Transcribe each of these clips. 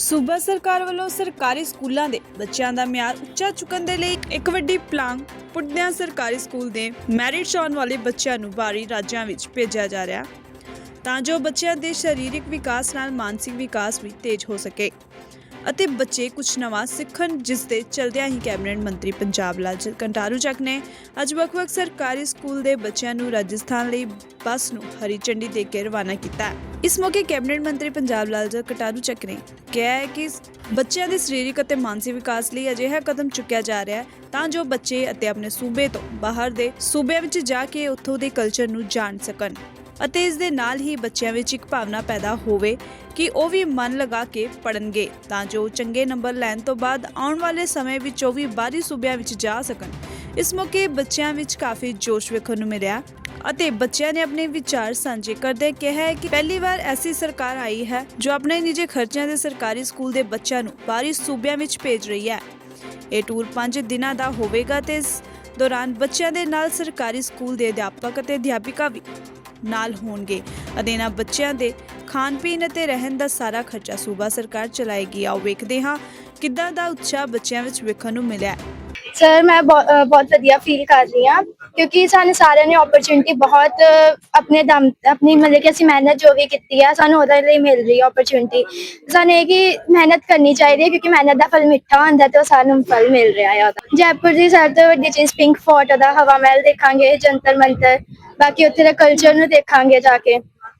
ਸੂਬਾ ਸਰਕਾਰ ਵੱਲੋਂ ਸਰਕਾਰੀ ਸਕੂਲਾਂ ਦੇ ਬੱਚਿਆਂ ਦਾ ਮਿਆਰ ਉੱਚਾ ਚੁੱਕਣ ਦੇ ਲਈ ਇੱਕ ਵੱਡੀ ਪਲਾਂਗ ਪੁੱਟਦਿਆਂ ਸਰਕਾਰੀ ਸਕੂਲ ਦੇ ਮੈਰਿਟ 'ਚ ਆਉਣ ਵਾਲੇ ਬੱਚਿਆਂ ਨੂੰ ਬਾਹਰੀ ਰਾਜਾਂ ਵਿੱਚ ਭੇਜਿਆ ਜਾ ਰਿਹਾ। ਤਾਂ ਜੋ ਬੱਚਿਆਂ ਦੇ ਸਰੀਰਕ ਵਿਕਾਸ ਨਾਲ ਮਾਨਸਿਕ ਵਿਕਾਸ ਵੀ ਤੇਜ਼ ਹੋ ਸਕੇ। ਅਤੇ ਬੱਚੇ ਕੁਝ ਨਵਾਂ ਸਿੱਖਣ, ਜਿਸ ਦੇ ਚਲਦਿਆਂ ਹੀ ਕੈਬਨਿਟ ਮੰਤਰੀ ਪੰਜਾਬ ਲਾਲ ਕੰਟਾਰੂ ਚੱਕ ਨੇ ਅੱਜ ਵੱਖ-ਵੱਖ ਸਰਕਾਰੀ ਸਕੂਲ ਦੇ ਬੱਚਿਆਂ ਨੂੰ ਰਾਜਸਥਾਨ ਲਈ ਬੱਸ ਨੂੰ ਹਰੀ ਝੰਡੀ ਦੇ ਕੇ ਰਵਾਨਾ ਕੀਤਾ ਇਸ ਮੌਕੇ ਕੈਬਨਿਟ ਮੰਤਰੀ ਪੰਜਾਬ ਲਾਲ ਕੰਟਾਰੂ ਚੱਕ ਨੇ ਕਿਹਾ ਹੈ ਕਿ ਬੱਚਿਆਂ ਦੇ ਸਰੀਰਕ ਅਤੇ ਮਾਨਸਿਕ ਵਿਕਾਸ ਲਈ ਅਜਿਹਾ ਕਦਮ ਚੁੱਕਿਆ ਜਾ ਰਿਹਾ ਹੈ ਤਾਂ ਜੋ ਬੱਚੇ ਅਤੇ ਆਪਣੇ ਸੂਬੇ ਤੋਂ ਬਾਹਰ ਦੇ ਸੂਬਿਆਂ ਵਿੱਚ ਜਾ ਕੇ ਉੱਥੋਂ ਦੇ ਕਲਚਰ ਨੂੰ ਜਾਣ ਸਕਣ। ਅਤੇ ਇਸ ਦੇ ਨਾਲ ਹੀ ਬੱਚਿਆਂ ਵਿੱਚ ਇੱਕ ਭਾਵਨਾ ਪੈਦਾ ਹੋਵੇ ਕਿ ਉਹ ਵੀ ਮਨ ਲਗਾ ਕੇ ਪੜਨਗੇ ਤਾਂ ਜੋ ਚੰਗੇ ਨੰਬਰ ਲੈਣ ਤੋਂ ਬਾਅਦ ਆਉਣ ਵਾਲੇ ਸਮੇਂ ਵਿੱਚ ਉਹ ਵੀ ਬਾਹਰੀ ਸੂਬਿਆਂ ਵਿੱਚ ਜਾ ਸਕਣ। ਇਸ ਮੌਕੇ ਬੱਚਿਆਂ ਵਿੱਚ ਕਾਫੀ ਜੋਸ਼ ਵੇਖਣ ਨੂੰ ਮਿਲਿਆ ਅਤੇ ਬੱਚਿਆਂ ਨੇ ਆਪਣੇ ਵਿਚਾਰ ਸਾਂਝੇ ਕਰਦੇ ਕਿਹਾ ਕਿ ਪਹਿਲੀ ਵਾਰ ਐਸੀ ਸਰਕਾਰ ਆਈ ਹੈ ਜੋ ਆਪਣੇ ਨਿੱਜੀ ਖਰਚਿਆਂ ਦੇ ਸਰਕਾਰੀ ਸਕੂਲ ਦੇ ਬੱਚਿਆਂ ਨੂੰ ਬਾਹਰੀ ਸੂਬਿਆਂ ਵਿੱਚ ਭੇਜ ਰਹੀ ਹੈ। ਇਹ ਟੂਰ 5 ਦਿਨਾਂ ਦਾ ਹੋਵੇਗਾ ਤੇ ਇਸ ਦੌਰਾਨ ਬੱਚਿਆਂ ਦੇ ਨਾਲ ਸਰਕਾਰੀ ਸਕੂਲ ਦੇ ਅਧਿਆਪਕ ਅਤੇ ਅਧਿਆਪਿਕਾ ਵੀ ਨਾਲ ਹੋਣਗੇ। ਅਤੇ ਇਹਨਾਂ ਬੱਚਿਆਂ ਦੇ ਖਾਣ ਪੀਣ ਅਤੇ ਰਹਿਣ ਦਾ ਸਾਰਾ ਖਰਚਾ ਸੂਬਾ ਸਰਕਾਰ ਚਲਾਏਗੀ। ਆਓ ਵੇਖਦੇ ਹਾਂ ਕਿੱਦਾਂ ਦਾ ਉਤਸ਼ਾਹ ਬੱਚਿਆਂ ਵਿੱਚ ਵੇਖਣ ਨੂੰ ਮਿਲਿਆ। ਸਰ ਮੈਂ ਬਹੁਤ ਵਧੀਆ ਫੀਲ ਕਰ ਰਹੀ ਹਾਂ ਕਿਉਂਕਿ ਸਾਨੂੰ ਸਾਰਿਆਂ ਨੇ ਓਪਰਚ्युनिटी ਬਹੁਤ ਆਪਣੇ ਦਮ, ਆਪਣੀ ਮਤਲਬ ਕਿ ਅਸੀਂ ਮਿਹਨਤ ਜੋ ਵੀ ਕੀਤੀ ਆ, ਸਾਨੂੰ ਉਹਦੇ ਲਈ ਮਿਲ ਰਹੀ ਹੈ ਓਪਰਚ्युनिटी ਸਾਨੂੰ ਇਹ ਕਿ ਮਿਹਨਤ ਕਰਨੀ ਚਾਹੀਦੀ ਹੈ ਕਿਉਂਕਿ ਮਿਹਨਤ ਦਾ ਫਲ ਮਿੱਠਾ ਹੁੰਦਾ ਤੇ ਉਹ ਸਾਨੂੰ ਫਲ ਮਿਲ ਰਿਹਾ ਹੈ ਜੈਪੁਰ ਦੀ ਸਭ ਤੋਂ ਵੱਡੀ ਚੀਜ਼ ਪਿੰਕ ਫੋਰਟ ਦਾ ਹਵਾ ਮਹਿਲ ਦੇਖਾਂਗੇ, ਜੰਤਰ ਮੰਤਰ। ਬਾਕੀ ਉੱਥੇ ਦਾ ਕਲਚਰ ਨੂੰ ਦੇਖਾਂਗੇ ਜਾ ਕੇ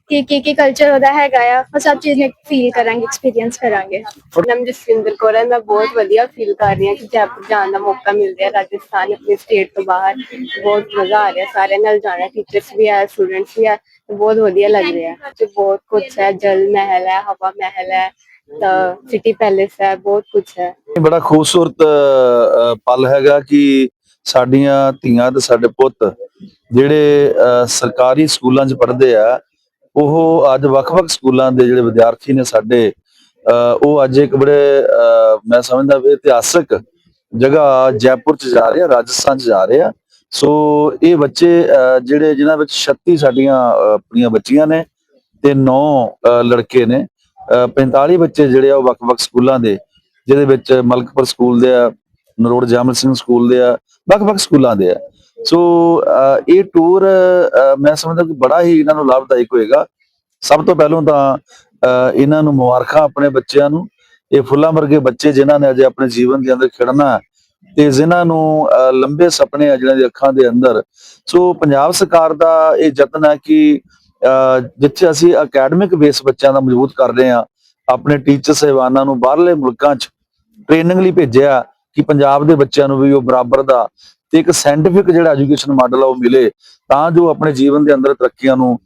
ਕਿ ਕੀ ਕੀ ਕਲਚਰ ਉਹਦਾ ਹੈਗਾ ਆ ਉਹ ਸਭ ਚੀਜ਼ ਨੂੰ ਫੀਲ ਕਰਾਂਗੇ ਐਕਸਪੀਰੀਅੰਸ ਕਰਾਂਗੇ। ਨਾਮ ਜਸਵਿੰਦਰ ਕੌਰ ਹੈ ਮੈਂ ਬਹੁਤ ਵਧੀਆ ਫੀਲ ਕਰ ਰਹੀ ਹਾਂ ਕਿ ਜੈਪੁਰ ਜਾਣ ਦਾ ਮੌਕਾ ਮਿਲ ਰਿਹਾ ਰਾਜਸਥਾਨ ਆਪਣੀ ਸਟੇਟ ਤੋਂ ਬਾਹਰ ਬਹੁਤ ਮਜ਼ਾ ਆ ਰਿਹਾ ਸਾਰਿਆਂ ਨਾਲ ਜਾਣਾ ਟੀਚਰਸ ਵੀ ਹੈ ਸਟੂਡੈਂਟਸ ਵੀ ਤੇ ਬਹੁਤ ਵਧੀਆ ਲੱਗ ਰਿਹਾ ਤੇ ਬਹੁਤ ਕੁਝ ਹੈ ਜਲ ਮਹਿਲ ਹੈ ਹਵਾ ਮਹਿਲ ਹੈ ਤਾਂ ਸਿਟੀ ਪੈਲੇਸ ਹੈ ਬਹੁਤ ਕੁਝ ਹੈ। ਬੜਾ ਖੂਬਸੂਰਤ ਪਲ ਹੈਗਾ ਕਿ ਸਾਡੀਆਂ ਧੀਆਂ ਤੇ ਸਾਡੇ ਪੁੱਤ ਜਿਹੜੇ ਸਰਕਾਰੀ ਸਕੂਲਾਂ 'ਚ ਪੜ੍ਹਦੇ ਆ ਉਹ ਅੱਜ ਵੱਖ-ਵੱਖ ਸਕੂਲਾਂ ਦੇ ਜਿਹੜੇ ਵਿਦਿਆਰਥੀ ਨੇ ਸਾਡੇ ਉਹ ਅੱਜ ਇੱਕ ਬੜੇ ਅ, ਮੈਂ ਸਮਝਦਾ ਵੀ ਇਤਿਹਾਸਕ ਜਗ੍ਹਾ ਜੈਪੁਰ 'ਚ ਜਾ ਰਹੇ ਆ ਰਾਜਸਥਾਨ 'ਚ ਜਾ ਰਹੇ ਆ। ਸੋ ਇਹ ਬੱਚੇ ਜਿਹੜੇ ਜਿਨ੍ਹਾਂ ਵਿੱਚ 36 ਸਾਡੀਆਂ ਆਪਣੀਆਂ ਬੱਚੀਆਂ ਨੇ ਤੇ 9 ਲੜਕੇ ਨੇ ਅ, 45 ਬੱਚੇ ਜਿਹੜੇ ਆ ਉਹ ਵੱਖ-ਵੱਖ ਸਕੂਲਾਂ ਦੇ ਜਿਹਦੇ ਵਿੱਚ ਮਲਕਪੁਰ ਸਕੂਲ ਦੇ ਆ ਨਰੋੜ ਜਮਲ ਸਿੰਘ ਸਕੂਲ ਦੇ ਆ, ਵੱਖ-ਵੱਖ ਸਕੂਲਾਂ ਦੇ ਆ। ਸੋ ਇਹ ਟੂਰ ਮੈਂ ਸਮਝਦਾ ਕਿ ਬੜਾ ਹੀ ਇਹਨਾਂ ਨੂੰ ਲਾਭਦਾਇਕ ਹੋਏਗਾ। ਸਭ ਤੋਂ ਪਹਿਲਾਂ ਤਾਂ ਇਹਨਾਂ ਨੂੰ ਮੁਬਾਰਕਾਂ ਆਪਣੇ ਬੱਚਿਆਂ ਨੂੰ। ਇਹ ਫੁੱਲਾਂ ਵਰਗੇ ਬੱਚੇ ਜਿਨ੍ਹਾਂ ਨੇ ਅਜੇ ਆਪਣੇ ਜੀਵਨ ਦੇ ਅੰਦਰ ਖਿੜਨਾ ਹੈ ਤੇ ਜਿਨ੍ਹਾਂ ਨੂੰ ਲੰਬੇ ਸੁਪਨੇ ਆ ਜਿਹਨਾਂ ਦੀ ਅੱਖਾਂ ਦੇ ਅੰਦਰ। ਸੋ ਪੰਜਾਬ ਸਰਕਾਰ ਦਾ ਇਹ ਯਤਨ ਹੈ ਕਿ ਜਿੱਥੇ ਅਸੀਂ ਅਕੈਡਮਿਕ ਬੇਸ ਬੱਚਿਆਂ ਦਾ ਮਜ਼ਬੂਤ ਕਰ ਰਹੇ ਹਾਂ, ਆਪਣੇ ਟੀਚਰ ਸਹਿਬਾਨਾਂ ਨੂੰ ਬਾਹਰਲੇ ਮੁਲਕਾਂ 'ਚ ਟ੍ਰੇਨਿੰਗ ਲਈ ਭੇਜਿਆ ਕਿ ਪੰਜਾਬ ਦੇ ਬੱਚਿਆਂ ਨੂੰ ਵੀ ਉਹ ਬਰਾਬਰ ਦਾ ਤੇ ਇੱਕ ਸਾਇੰਟੀਫਿਕ ਜਿਹੜਾ ਐਜੂਕੇਸ਼ਨ ਮਾਡਲ ਆ ਉਹ ਮਿਲੇ, ਤਾਂ ਜੋ ਆਪਣੇ ਜੀਵਨ ਦੇ ਅੰਦਰ ਤਰੱਕੀਆਂ ਨੂੰ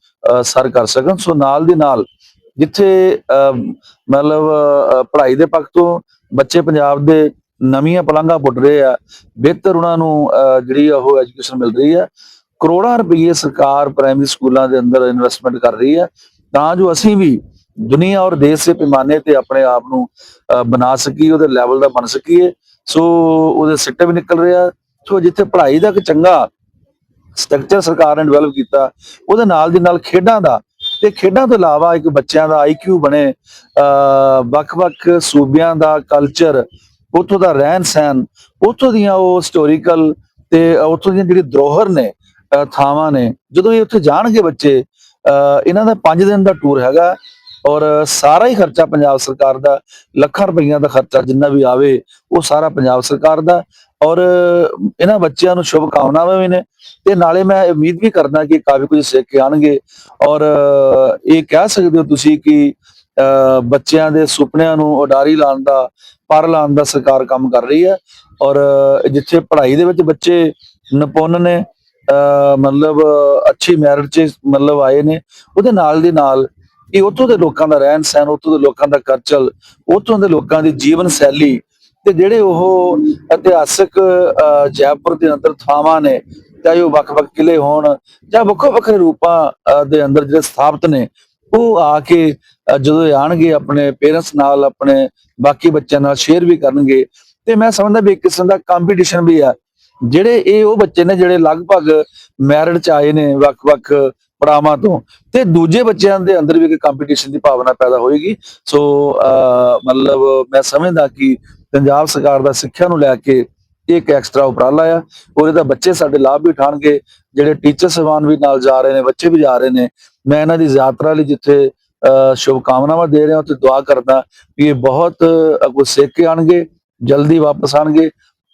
ਸਰ ਕਰ ਸਕਣ। ਸੋ ਨਾਲ ਦੀ ਨਾਲ ਜਿੱਥੇ ਮਤਲਬ ਪੜ੍ਹਾਈ ਦੇ ਪੱਖ ਤੋਂ ਬੱਚੇ ਪੰਜਾਬ ਦੇ ਨਵੀਆਂ ਪਲੰਘਾਂ ਪੁੱਟ ਰਹੇ ਆ, ਬਿਹਤਰ ਉਹਨਾਂ ਨੂੰ ਜਿਹੜੀ ਆ ਉਹ ਐਜੂਕੇਸ਼ਨ ਮਿਲ ਰਹੀ ਹੈ ਕਰੋੜਾਂ ਰੁਪਏ ਸਰਕਾਰ ਪ੍ਰਾਇਮਰੀ ਸਕੂਲਾਂ ਦੇ ਅੰਦਰ ਇਨਵੈਸਟਮੈਂਟ ਕਰ ਰਹੀ ਹੈ ਤਾਂ ਜੋ ਅਸੀਂ ਵੀ ਦੁਨੀਆ ਔਰ ਦੇਸ਼ ਦੇ ਪੈਮਾਨੇ ਤੇ ਆਪਣੇ ਆਪ ਨੂੰ ਬਣਾ ਸਕੀਏ, ਉਹਦੇ ਲੈਵਲ ਦਾ ਬਣ ਸਕੀਏ। ਸੋ ਉਹਦੇ ਸਿੱਟੇ ਵੀ ਨਿਕਲ ਰਿਹਾ ਸੋ ਜਿੱਥੇ ਪੜ੍ਹਾਈ ਦਾ ਇੱਕ ਚੰਗਾ ਸਟਰਕਚਰ ਸਰਕਾਰ ਨੇ ਡਿਵੈਲਪ ਕੀਤਾ, ਉਹਦੇ ਨਾਲ ਦੀ ਨਾਲ ਖੇਡਾਂ ਦਾ, ਤੇ ਖੇਡਾਂ ਤੋਂ ਇਲਾਵਾ ਇੱਕ ਬੱਚਿਆਂ ਦਾ ਆਈਕਿਊ ਬਣੇ, ਅਹ ਵੱਖ-ਵੱਖ ਸੂਬਿਆਂ ਦਾ ਕਲਚਰ ਉੱਥੋਂ ਦਾ ਰਹਿਣ ਸਹਿਣ ਉੱਥੋਂ ਦੀਆਂ ਉਹ ਹਿਸਟੋਰੀਕਲ ਤੇ ਉੱਥੋਂ ਦੀਆਂ ਜਿਹੜੀ ਧਰੋਹਰ ਨੇ ਥਾਵਾਂ ਨੇ, ਜਦੋਂ ਇਹ ਉੱਥੇ ਜਾਣਗੇ ਬੱਚੇ, ਅਹ ਇਹਨਾਂ ਦਾ 5 ਦਿਨ ਦਾ ਟੂਰ ਹੈਗਾ। ਔਰ ਸਾਰਾ ਹੀ ਖਰਚਾ ਪੰਜਾਬ ਸਰਕਾਰ ਦਾ, ਲੱਖਾਂ ਰੁਪਈਆ ਦਾ ਖਰਚਾ ਜਿੰਨਾ ਵੀ ਆਵੇ, ਉਹ ਸਾਰਾ ਪੰਜਾਬ ਸਰਕਾਰ ਦਾ। ਔਰ ਇਹਨਾਂ ਬੱਚਿਆਂ ਨੂੰ ਸ਼ੁਭ ਕਾਮਨਾਵਾਂ ਵੀ ਨੇ। ਤੇ ਨਾਲੇ ਮੈਂ ਉਮੀਦ ਵੀ ਕਰਦਾ ਕਿ ਕਾਫੀ ਕੁਝ ਸਿੱਖ ਕੇ ਆਣਗੇ ਔਰ ਇਹ ਕਹਿ ਸਕਦੇ ਹੋ ਤੁਸੀਂ ਕਿ ਬੱਚਿਆਂ ਦੇ ਸੁਪਨਿਆਂ ਨੂੰ ਉਡਾਰੀ ਲਾਉਣ ਦਾ, ਪਰ ਲਾਉਣ ਦਾ ਸਰਕਾਰ ਕੰਮ ਕਰ ਰਹੀ ਹੈ। ਔਰ ਜਿੱਥੇ ਪੜ੍ਹਾਈ ਦੇ ਵਿੱਚ ਬੱਚੇ ਨਿਪੁੰਨ ਨੇ ਮਤਲਬ ਅੱਛੀ ਮੈਰਿਟ 'ਚ ਮਤਲਬ ਆਏ ਨੇ, ਉਹਦੇ ਨਾਲ ਦੀ ਨਾਲ ਕਿ ਉੱਥੋਂ ਦੇ ਲੋਕਾਂ ਦਾ ਰਹਿਣ ਸਹਿਣ, ਉੱਥੋਂ ਦੇ ਲੋਕਾਂ ਦਾ ਕਲਚਰ ਉੱਥੋਂ ਦੇ ਲੋਕਾਂ ਦੀ ਜੀਵਨ ਸ਼ੈਲੀ ਤੇ ਜਿਹੜੇ ਉਹ ਇਤਿਹਾਸਕ ਜੈਪੁਰ ਦੇ ਅੰਦਰ ਥਾਵਾਂ ਨੇ ਚਾਹੇ ਉਹ ਵੱਖ-ਵੱਖ ਕਿਲੇ ਹੋਣ ਜਾਂ ਵੱਖੋ ਵੱਖਰੇ ਰੂਪਾਂ ਦੇ ਅੰਦਰ ਜਿਹੜੇ ਸਥਾਪਿਤ ਨੇ, ਉਹ ਆ ਕੇ ਜਦੋਂ ਇਹ ਆਣਗੇ ਆਪਣੇ ਪੇਰੈਂਟਸ ਨਾਲ, ਆਪਣੇ ਬਾਕੀ ਬੱਚਿਆਂ ਨਾਲ ਸ਼ੇਅਰ ਵੀ ਕਰਨਗੇ ਤੇ ਮੈਂ ਸਮਝਦਾ ਵੀ ਇੱਕ ਕਿਸਮ ਦਾ ਕੰਪੀਟੀਸ਼ਨ ਵੀ ਆ। ਜਿਹੜੇ ਇਹ ਉਹ ਬੱਚੇ ਨੇ ਜਿਹੜੇ ਲਗਭਗ ਮੈਰਿਟ ਚ ਆਏ ਨੇ, ਵੱਖ-ਵੱਖ ਪੜਾਵਾਂ ਤੋਂ। ਤੇ ਦੂਜੇ ਬੱਚਿਆਂ ਦੇ ਅੰਦਰ ਵੀ ਇੱਕ ਕੰਪੀਟੀਸ਼ਨ ਦੀ ਭਾਵਨਾ ਪੈਦਾ ਹੋਏਗੀ। ਸੋ ਅਹ, ਮਤਲਬ ਮੈਂ ਸਮਝਦਾ ਕਿ ਪੰਜਾਬ ਸਰਕਾਰ ਦਾ ਸਿੱਖਿਆ ਨੂੰ ਲੈ ਕੇ ਇਹ ਇੱਕ ਐਕਸਟਰਾ ਉਪਰਾਲਾ ਆ। ਉਹਦੇ ਤਾਂ ਬੱਚੇ ਸਾਡੇ ਲਾਭ ਵੀ ਉਠਾਣਗੇ ਜਿਹੜੇ ਟੀਚਰ ਸਵਾਨ ਵੀ ਨਾਲ ਜਾ ਰਹੇ ਨੇ ਬੱਚੇ ਵੀ ਜਾ ਰਹੇ ਨੇ ਮੈਂ ਇਹਨਾਂ ਦੀ ਯਾਤਰਾ ਲਈ ਜਿੱਥੇ ਅਹ, ਸ਼ੁਭ ਕਾਮਨਾਵਾਂ ਦੇ ਰਿਹਾ ਤੇ ਦੁਆ ਕਰਦਾ ਕਿ ਇਹ ਬਹੁਤ ਅੱਗੋਂ ਸਿੱਖ ਕੇ ਆਣਗੇ ਜਲਦੀ ਵਾਪਸ ਆਣਗੇ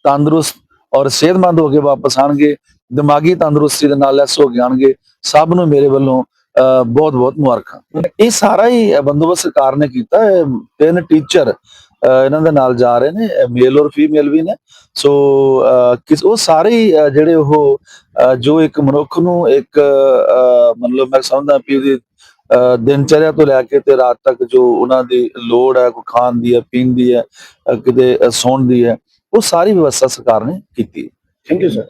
ਤੰਦਰੁਸਤ ਔਰ ਸਿਹਤਮੰਦ ਹੋ ਕੇ ਵਾਪਸ ਆਣਗੇ ਦਿਮਾਗੀ ਤੰਦਰੁਸਤੀ ਦੇ ਨਾਲ ਲੈਸ ਹੋ ਕੇ ਆਣਗੇ ਸਭ ਨੂੰ ਮੇਰੇ ਵੱਲੋਂ ਬਹੁਤ ਬਹੁਤ ਮੁਬਾਰਕਾਂ। ਇਹ ਸਾਰਾ ਹੀ ਬੰਦੋਬਸਤ ਸਰਕਾਰ ਨੇ ਕੀਤਾ ਹੈ। ਤਿੰਨ ਟੀਚਰ ਇਹਨਾਂ ਦੇ ਨਾਲ ਜਾ ਰਹੇ ਨੇ ਮੇਲ ਔਰ ਫੀਮੇਲ ਵੀ ਨੇ। ਸੋ ਕਿਸ ਉਹ ਸਾਰੇ ਜਿਹੜੇ ਉਹ ਜੋ ਇੱਕ ਮਨੁੱਖ ਨੂੰ ਇੱਕ ਮਤਲਬ ਮੈਂ ਸਮਝਦਾ ਵੀ ਉਹਦੀ ਅਹ, ਦਿਨਚਰਿਆ ਤੋਂ ਲੈ ਕੇ ਤੇ ਰਾਤ ਤੱਕ ਜੋ ਉਹਨਾਂ ਦੀ ਲੋੜ ਹੈ ਕੋਈ ਖਾਣ ਦੀ ਹੈ ਪੀਣ ਦੀ ਹੈ ਕਿਤੇ ਸੌਣ ਦੀ ਹੈ ਉਹ ਸਾਰੀ ਵਿਵਸਥਾ ਸਰਕਾਰ ਨੇ ਕੀਤੀ ਥੈਂਕ ਯੂ ਸਰ